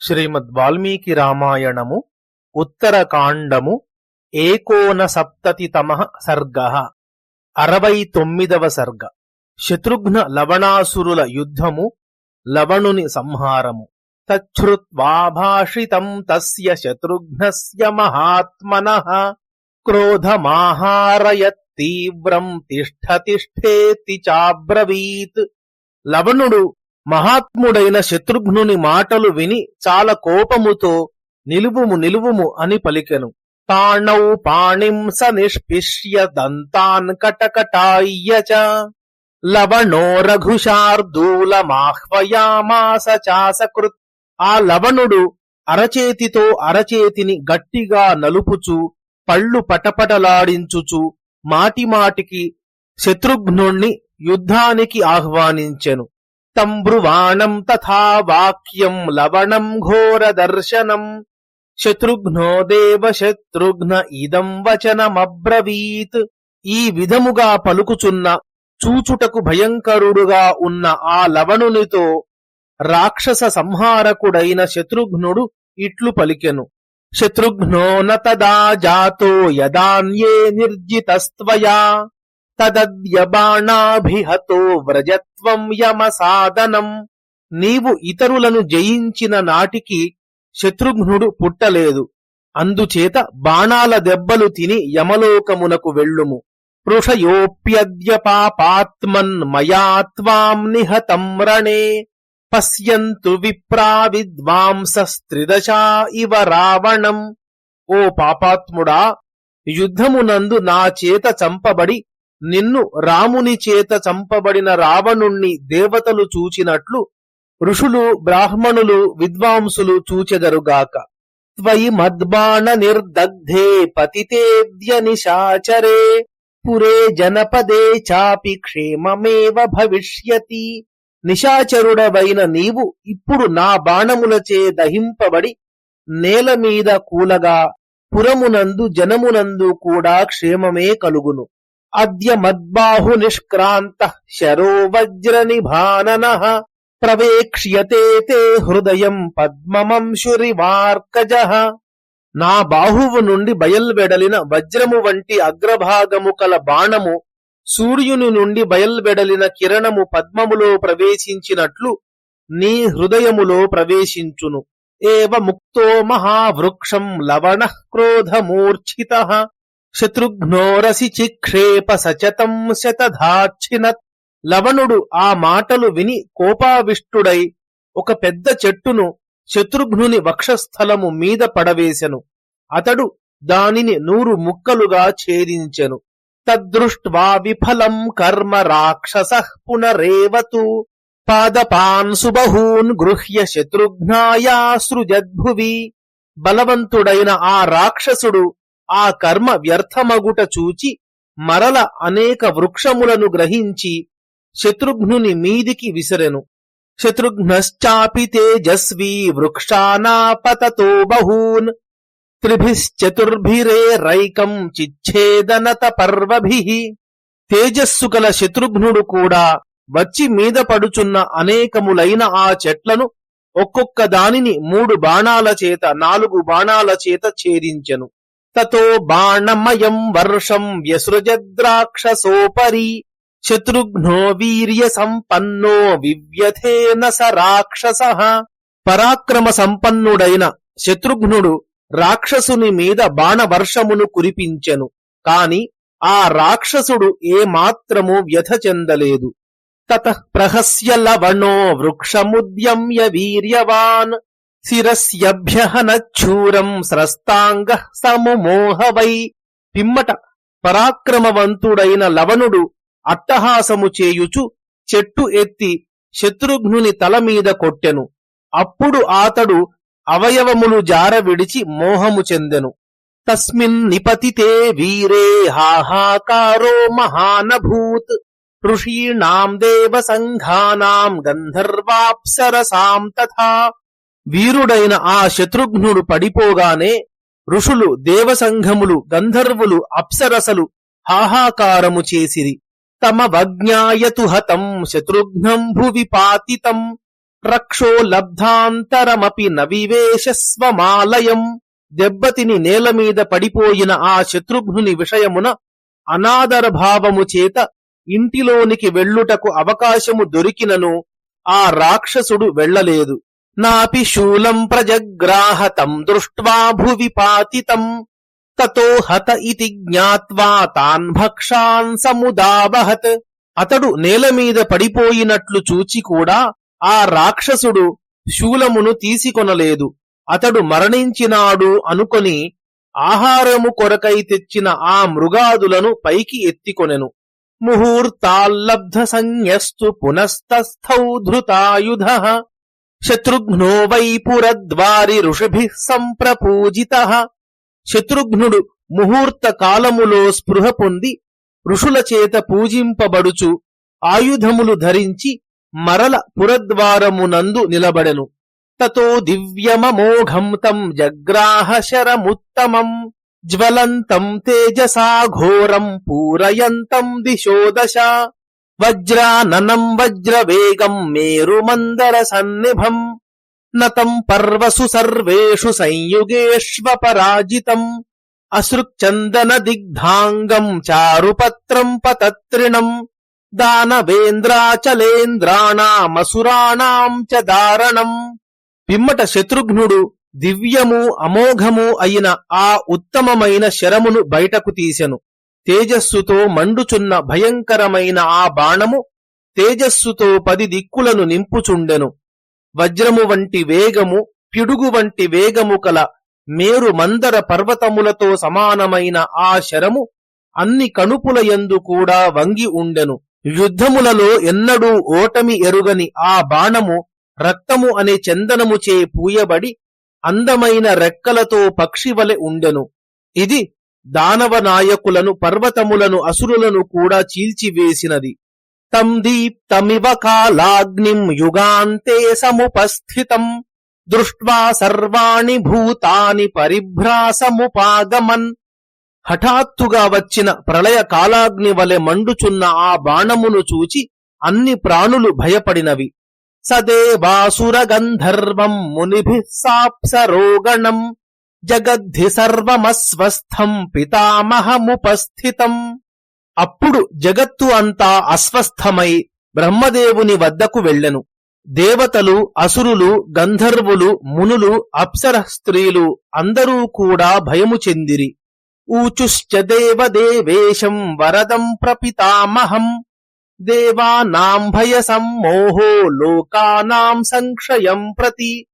శ్రీమద్ వాల్మీకి రామాయణము ఉత్తరకాండము ఏకోన సప్తతితమ సర్గ. అరవై తొమ్మిదవ సర్గ. శత్రుఘ్న లవణాసురుల యుద్ధము లవణుని సంహారము. తచ్చుత్వాభాషితం తస్య శత్రుఘ్నస్య మహాత్మన. క్రోధమాహారయత్ తీవ్రం తిష్ఠ తిష్ఠేతి చాబ్రవీత్. లవణుడు మహాత్ముడైన శత్రుఘ్నుని మాటలు విని చాలా కోపముతో నిలువుము నిలువుము అని పలికెను. తాణౌ పాణిం స నిష్పిష్య దంతాన్ కటకటాయ్య చ. లవణో రఘుశార్దూలమాహ్వయామాస చాసకృత్. ఆ లవణుడు అరచేతితో అరచేతిని గట్టిగా నలుపుచు పళ్ళు పటపటలాడించుచు మాటిమాటికి శత్రుఘ్నుణ్ణి యుద్ధానికి ఆహ్వానించెను. తంబ్రువాణం తథా వాక్యం లవణం ఘోర దర్శనం శత్రుఘ్నో దేవ శత్రుఘ్న ఇదం వచనమబ్రవీత్. ఈ విధముగా పలుకుచున్న చూచుటకు భయంకరుడుగా ఉన్న ఆ లవణునితో రాక్షస సంహారకుడైన శత్రుఘ్నుడు ఇట్లు పలికెను. శత్రుఘ్నో నతదా జాతో యదాన్యే నిర్జితస్త్వయా. తదద్యబాణాభిహతో వ్రజత్వం వ్రజత్వం యమసాదనం నీవు ఇతరులను జయించిన నాటికి శత్రుఘ్నుడు పుట్టలేదు. అందుచేత బాణాల దెబ్బలు తిని యమలోకమునకు వెళ్ళుము. పృషయోప్యద్య పాపాత్మన్ మయా త్వాం నిహతం రణే పశ్యంతు విప్రా విద్వాంసస్త్రిదశా ఇవ రావణం. ఓ పాపాత్ముడా యుద్ధమునందు నా చేత చంపబడి నిన్ను రాముని చేత చంపబడిన రావణుణ్ణి దేవతలు చూచినట్లు ఋషులు బ్రాహ్మణులు విద్వాంసులు చూచెదరుగాక. త్వయి మద్బాణ నిర్దగ్ధే పతితేద్య నిశాచరే. పురే జనపదే చాపి క్షేమమేవ భవిష్యతి. నిశాచరుడవైన నీవు ఇప్పుడు నా బాణములచే దహింపబడి నేల మీద కూలగా పురమునందు జనమునందు కూడా క్షేమమే కలుగును. అద్య మద్బాహు నిష్క్రాంత శరో వజ్ర నిభానన ప్రవేక్ష్యతే తే హృదయం పద్మమంశురివార్కజ నా బాహువు నుండి బయల్వెడలిన వజ్రము వంటి అగ్రభాగము కల బాణము సూర్యుని నుండి బయల్వెడలిన కిరణము పద్మములో ప్రవేశించినట్లు నీ హృదయములో ప్రవేశించును. ఏవ ముక్తో మహావృక్షం లవణ క్రోధమూర్ఛిత। శత్రుఘ్నోరసి చిక్షేప సచతం శతధాచ్ఛినత్ లవణుడు ఆ మాటలు విని కోపావిష్టుడై ఒక పెద్ద చెట్టును శత్రుఘ్నుని వక్షస్థలము మీద పడవేశను అతడు దానిని నూరు ముక్కలుగా ఛేదించెను. తద్దృష్ట్వా విఫలం కర్మ రాక్షస పునరేవతు. పాదపాన్ సుబహూన్ గృహ్య శత్రుఘ్నాయా సృజద్భువి. బలవంతుడైన ఆ రాక్షసుడు ఆ కర్మ వ్యర్థమగుట చూచి మరల అనేక వృక్షములను గ్రహించి శత్రుఘ్నుని మీదికి విసిరెను. శత్రుఘ్నశ్చాపి తేజస్వీ వృక్షానాపతతో బహూన్. త్రిభిశ్చతుర్భిరే రైకం చిచ్ఛేదనత పర్వభి. తేజస్సు గల శత్రుఘ్నుడు కూడా వచ్చి మీద పడుచున్న అనేకములైన ఆ చెట్లను ఒక్కొక్క దానిని మూడు బాణాల చేత నాలుగు బాణాల చేత ఛేదించెను. తతో బాణమయం వర్షం వ్యసృజద్రాక్షసోపరి శత్రుఘ్నో వీర్య సంపన్నో వివ్యథేన స రాక్షస. పరాక్రమ సంపన్నుడైన శత్రుఘ్నుడు రాక్షసుని మీద బాణవర్షమును కురిపించెను. కాని ఆ రాక్షసుడు ఏమాత్రము వ్యథ చెందలేదు. తత ప్రహస్య లవణో వృక్షముద్యమ్య వీర్యవాన్. శిరస్యభ్యహనచ్చూరం స్రస్తాంగ సముమోహవై పిమ్మట పరాక్రమవంతుడైన లవణుడు అట్టహాసము చేయుచు చెట్టు ఎత్తి శత్రుఘ్నుని తలమీద కొట్టెను. అప్పుడు ఆతడు అవయవములు జార విడిచి మోహము చెందెను. తస్మిన్ నిపతితే వీరే హాహాకారో మహానభూత్. ఋషీణాం దేవ సంఘానాం గంధర్వాప్సరసాం తథా వీరుడైన ఆ శత్రుఘ్నుడు పడిపోగానే ఋషులు దేవసంఘములు గంధర్వులు అప్సరసలు హాహాకారము చేసిరి. తమ వజ్ఞాయతు హతం శత్రుఘ్నం భువి పాతితం రక్షో లబ్ధాంతరమపి నవివేశస్వమాలయం దెబ్బతిని నేలమీద పడిపోయిన ఆ శత్రుఘ్నుని విషయమున అనాదర భావము చేత ఇంటిలోనికి వెళ్ళుటకు అవకాశము దొరికినను ఆ రాక్షసుడు వెళ్ళలేదు. నాపి శూలం ప్రజగ్రాహతం దృష్ట్వా భువి పాతితం. తతో హత ఇతి జ్ఞాత్వా తాన్ భక్షాన్ సముదావహత్. అతడు నేలమీద పడిపోయినట్లు చూచి కూడా ఆ రాక్షసుడు శూలమును తీసికొనలేదు. అతడు మరణించినాడు అనుకొని ఆహారము కొరకై తెచ్చిన ఆ మృగాదులను పైకి ఎత్తికొనెను. ముహూర్తాల్లబ్ధ సంయస్తు పునస్తస్థౌ ధృతాయుధ. శత్రుఘ్నో వై పురద్వారి సంప్రపూజిత. శత్రుఘ్నుడు ముహూర్త కాలములో స్పృహ పొంది ఋషుల చేత పూజింపబడుచు ఆయుధములు ధరించి మరల పురద్వారమునందు నిలబడెను. తతో దివ్యమమోఘం తం జగ్రాహ శరముత్తమం జ్వలంతం తేజసా ఘోరం పూరయంతం దిశోదశ. వజ్రాననం వజ్రవేగం మేరుమందర సన్నిభం నతం పర్వసు సర్వేషు సంయుగేష్వపరాజితం అసృక్చందన దిగ్ధాంగం చారుపత్రం పతత్రిణం దానవేంద్రాచలేంద్రాణామసురాణాం చ దారణం పిమ్మట శత్రుఘ్నుడు దివ్యము అమోఘము అయిన ఆ ఉత్తమమైన శరమును బయటకు తీసెను. తేజస్సుతో మండుచున్న భయంకరమైన ఆ బాణము తేజస్సుతో పది దిక్కులను నింపుచుండెను. వజ్రము వంటి వేగము పిడుగు వంటి వేగము కల మేరు మందర పర్వతములతో సమానమైన ఆ శరము అన్ని కణుపుల యందు కూడా వంగి ఉండెను. యుద్ధములలో ఎన్నడూ ఓటమి ఎరుగని ఆ బాణము రక్తము అనే చందనముచే పూయబడి అందమైన రెక్కలతో పక్షివలె ఉండెను. ఇది దానవ నాయకులను పర్వతములను అసురులను కూడా చీల్చివేసినది. తం దీప్తమివ కాలాగ్నిం యుగాంతే సముపస్థితం. దృష్ట్వా సర్వాణి భూతాని పరిభ్రాసముపాగమన్. హఠాత్తుగా వచ్చిన ప్రళయ కాలాగ్ని వలె మండుచున్న ఆ బాణమును చూచి అన్ని ప్రాణులు భయపడినవి. సదేవాసుర గంధర్వం జగద్ధి సర్వమస్వస్థం పితామహముపస్థితం. అప్పుడు జగత్తు అంతా అస్వస్థమై బ్రహ్మదేవుని వద్దకు వెళ్ళెను. దేవతలు అసురులు గంధర్వులు మునులు అప్సర స్త్రీలు అందరూ కూడా భయము చెందిరి. ఊచుశ్చ దేవదేవేశం వరదం ప్రపితామహం. దేవానాం భయ సమ్మోహో లోకానాం సంక్షయం ప్రతి.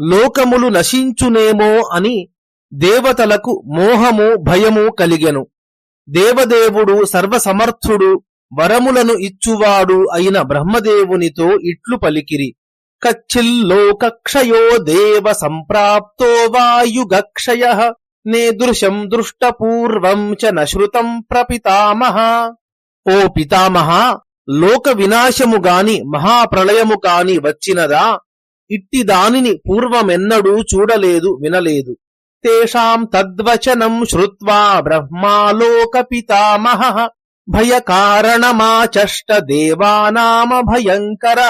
లోకములు నశించునేమో అని దేవతలకు మోహము భయము కలిగెను. దేవదేవుడు సర్వసమర్థుడు వరములను ఇచ్చువాడు అయిన బ్రహ్మదేవునితో ఇట్లు పలికిరి. కచ్చిల్లోకక్షయో దేవ సంప్రాప్తో వాయుగక్షయ నేదృశం దృష్టపూర్వం చ నశ్రుతం ప్రపితామహ. ఓ పితామహ లోక వినాశము గాని మహాప్రళయము కాని వచ్చినదా? ఇట్టి దానిని పూర్వమెన్నడూ చూడలేదు వినలేదు. తేషాం తద్వచనం శ్రుత్వా బ్రహ్మాలోక పితామహ భయకారణమాచష్ట దేవానామ భయంకర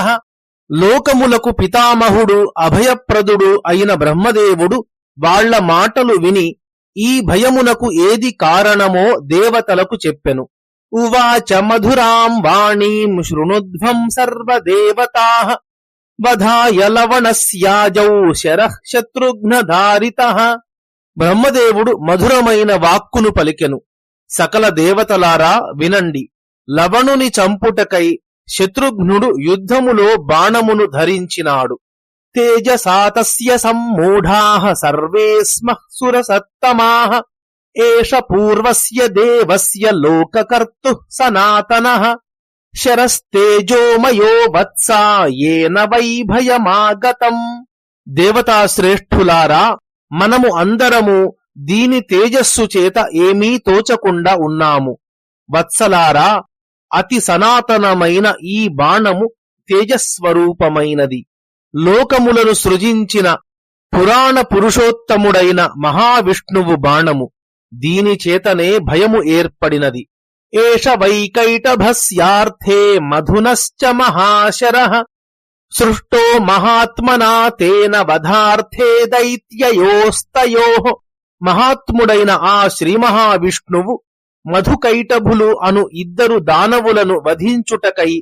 లోకములకు పితామహుడు అభయప్రదుడు అయిన బ్రహ్మదేవుడు వాళ్ళ మాటలు విని ఈ భయమునకు ఏది కారణమో దేవతలకు చెప్పెను. ఉవాచ మధురాం వాణీం శృణుధ్వం సర్వదేవతా వధాయ లవణస్యాజౌ శరః శత్రుఘ్నధారిత బ్రహ్మదేవుడు మధురమైన వాక్కును పలికెను. సకల దేవతలారా వినండి. లవణుని చంపుటకై శత్రుఘ్నుడు యుద్ధములో బాణమును ధరించినాడు. తేజసాతస్య సమ్మూఢా సర్వే స్మ సురసత్తమా. ఏష పూర్వస్య దేవస్య లోకకర్తు సనాతన. శరస్తేజోమయో వత్సా ఏన వై భయమాగతం. దేవతాశ్రేష్ఠులారా మనము అందరము దీని తేజస్సు చేత ఏమీ తోచకుండా ఉన్నాము. వత్సలారా అతి సనాతనమైన ఈ బాణము తేజస్వరూపమైనది. లోకములను సృజించిన పురాణ పురుషోత్తముడైన మహావిష్ణువు బాణము. దీని చేతనే భయము ఏర్పడినది. ఏష వైకైటభస్యార్థే మధునశ్చ మహాశర. సృష్టో మహాత్మనా తేన వధార్థే దైత్యయోస్తయో. మహాత్ముడైన ఆ శ్రీ మహావిష్ణువు మధుకైటభులు అను ఇద్దరు దానవులను వధించుటకై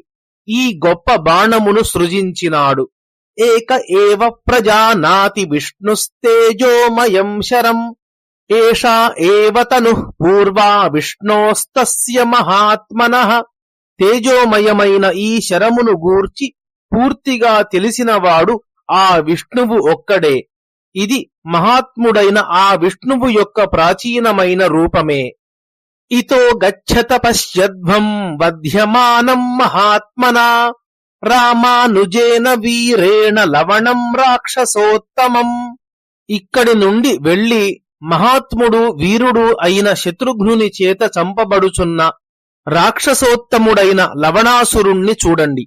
ఈ గొప్ప బాణమును సృజించినాడు. ఏక ఏవ ప్రజానాతి విష్ణుస్తేజోమయం శరం. ఏషా ఏవ తను పూర్వా విష్ణోస్తస్య మహాత్మన. తేజోమయమైన ఈ శరమును గూర్చి పూర్తిగా తెలిసినవాడు ఆ విష్ణువు ఒక్కడే. ఇది మహాత్ముడైన ఆ విష్ణువు యొక్క ప్రాచీనమైన రూపమే. ఇతో గచ్చత పశ్యధ్వం వధ్యమానం మహాత్మనా. రామానుజేన వీరేణ లవణం రాక్షసోత్తమం. ఇక్కడి నుండి వెళ్ళి మహాత్ముడు వీరుడు అయిన శత్రుఘ్నుని చేత చంపబడుచున్న రాక్షసోత్తముడైన లవణాసురుణ్ణి చూడండి.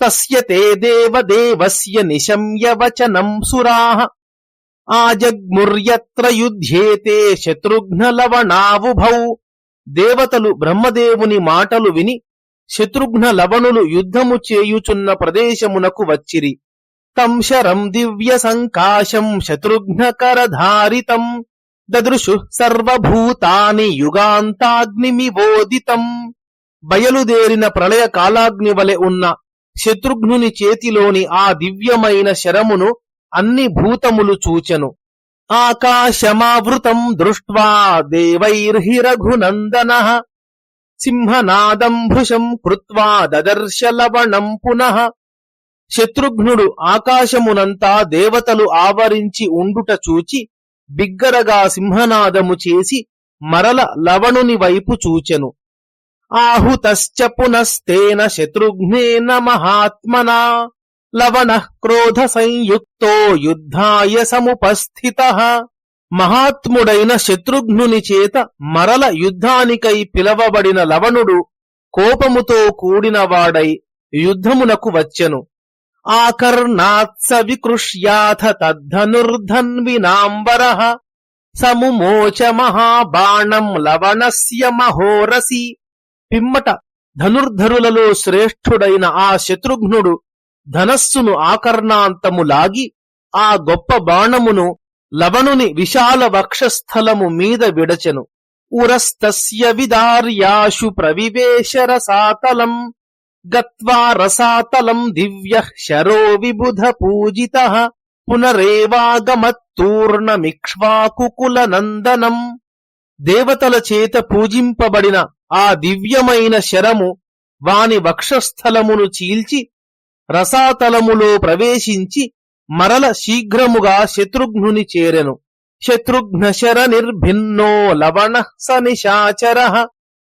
తస్య తే దేవదేవస్య నిశమ్య వచనం సురాః ఆజగ్ముర్యత్ర యుధ్యేతే శత్రుఘ్న లవణావుభౌ దేవతలు బ్రహ్మదేవుని మాటలు విని శత్రుఘ్న లవణులు యుద్ధము చేయుచున్న ప్రదేశమునకు వచ్చిరి. తం శరం దివ్య సంకాశం శత్రుఘ్న కరధారితం దదృశు సర్వభూతాని యుగాంతాగ్నిమివోదితం. బయలుదేరిన ప్రళయ కాలాగ్ని వలె ఉన్న శత్రుఘ్నుని చేతిలోని ఆ దివ్యమైన శరమును అన్ని భూతములు చూచెను. ఆకాశమావృతం దృష్ట్వా దేవైర్హిరఘునందన. సింహనాదం భృశం కృత్వా దదర్శ లవణం పునః. శత్రుఘ్నుడు ఆకాశమునంతా దేవతలు ఆవరించి ఉండుట చూచి బిగ్గరగా సింహనాదము చేసి మరల లవణుని వైపు చూచెను. ఆహుతశ్చ పునస్తేన శత్రుఘ్నేన మహాత్మనా. లవణ క్రోధ సంయుక్తో యుద్ధాయ సముపస్థిత. మహాత్ముడైన శత్రుఘ్నుని చేత మరల యుద్ధానికై పిలవబడిన లవణుడు కోపముతో కూడినవాడై యుద్ధమునకు వచ్చెను. ఆకర్ణాత్స వికృష్యాథ తద్ధనుర్ధన్వినాంబర సముమోచ మహాబాణం లవణస్య మహోరసి. పిమ్మట ధనుర్ధరులలో శ్రేష్ఠుడైన ఆ శత్రుఘ్నుడు ధనస్సును ఆకర్ణాంతము లాగి ఆ గొప్ప బాణమును లవణుని విశాల వక్షస్థలము మీద విడచెను. ఉరస్తస్య విదార్యాశు ప్రవివేశ రసాతలం గత్వా రసాతలం దివ్య శరో విబుధ పూజిత పునరేవాగమత్తూర్ణమిక్ష్వాకుకుల నందనం దేవతల చేత పూజింపబడిన ఆ దివ్యమైన శరము వాని వక్షస్థలమును చీల్చి రసాతలములో ప్రవేశించి మరల శీఘ్రముగా శత్రుఘ్నుని చేరెను. శత్రుఘ్నశర నిర్భిన్నో లవణ స నిశాచర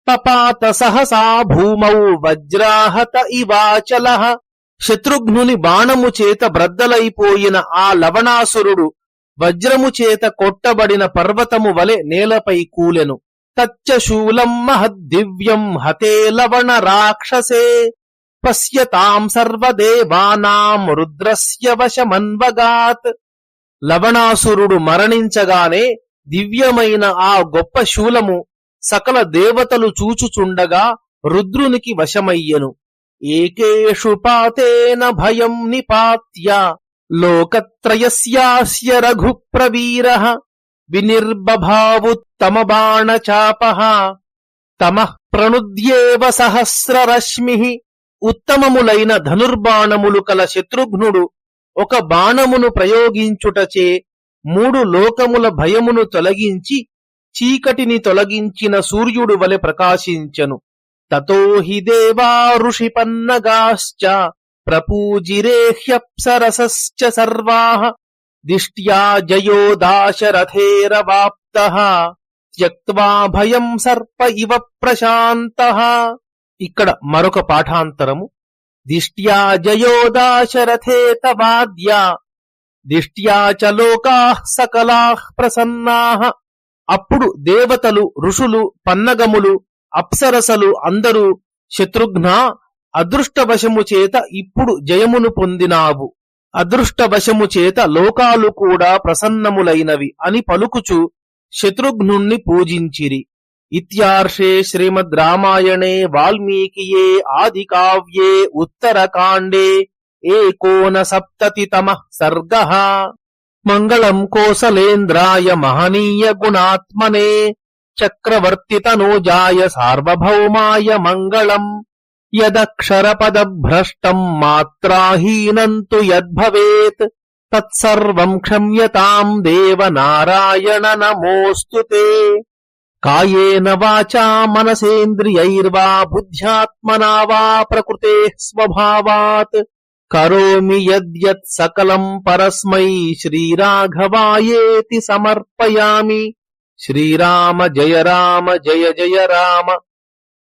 పపాత సహసా భూమౌ వజ్రాహత ఇవాచల. శత్రుఘ్నుని బాణము చేత బ్రద్దలైపోయిన ఆ లవణాసురుడు వజ్రము చేత కొట్టబడిన పర్వతము వలె నేలపై కూలెను. తచ్చ శూలం మహద్దివ్యం హతే లవణ రాక్షసే. పశ్యతాం సర్వదేవానాం రుద్రస్య వశమన్వగాత్. లవణాసురుడు మరణించగానే దివ్యమైన ఆ గొప్ప శూలము సకల దేవతలు చూచుచుండగా రుద్రునికి వశమయ్యను. ఏకేషు పాతేన భయం నిపాత్య. లోకత్రయస్యాస్య రఘుప్రవీర వినిర్బభావుత్తమ బాణచాప తమ ప్రణుద్యేవ సహస్రరశ్మి ఉత్తమములైన ధనుర్బాణములు కల శత్రుఘ్నుడు ఒక బాణమును ప్రయోగించుటచే మూడు లోకముల భయమును తొలగించి చీకటిని తొలగించిన సూర్యుడు వలె ప్రకాశించను। తతో హి దేవా ఋషిపన్నగాశ్చ। ప్రపూజిరేహ్యప్సరసశ్చ సర్వాః దిష్ట్యా జయో దాశరథేరవాప్తః త్యక్వా భయం సర్ప ఇవ ప్రశాంత ఇక్కడ మరొక పాఠాంతరము. దిష్ట్యా జయో దాశరథేత వాద్యా దిష్ట్యా చ లోకాః సకలాః ప్రసన్నాః। అప్పుడు దేవతలు ఋషులు పన్నగములు అప్సరసలు అందరూ శత్రుఘ్న అదృష్టవశము చేత ఇప్పుడు జయమును పొందినావు. అదృష్టవశము చేత లోకాలు కూడా ప్రసన్నములైనవి అని పలుకుచు శత్రుఘ్నుణ్ణి పూజించిరి. ఇత్యార్షే శ్రీమద్ రామాయణే వాల్మీకియే ఆది కావ్యే ఉత్తరకాండే ఏకోన సప్తతితమ సర్గ. మంగళం కోసలేంద్రాయ మహనీయ గుణాత్మనే చక్రవర్తితనూజాయ సార్వభౌమాయ మంగళం యదక్షరపదభ్రష్టम् మాత్రాహీనम् తు యద్భవేత్ తత్సర్వం క్షమ్యతాం దేవ నారాయణ నమోऽस्तु తే కాయేన వాచా మనసేంద్రియైర్వా బుద్ధ్యాత్మనా వా ప్రకృతే స్వభావాత్ కరోమి యద్యత్ సకలం పరస్మై శ్రీరాఘవాయేతి సమర్పయామి శ్రీరామ జయ రామ జయ జయ రామ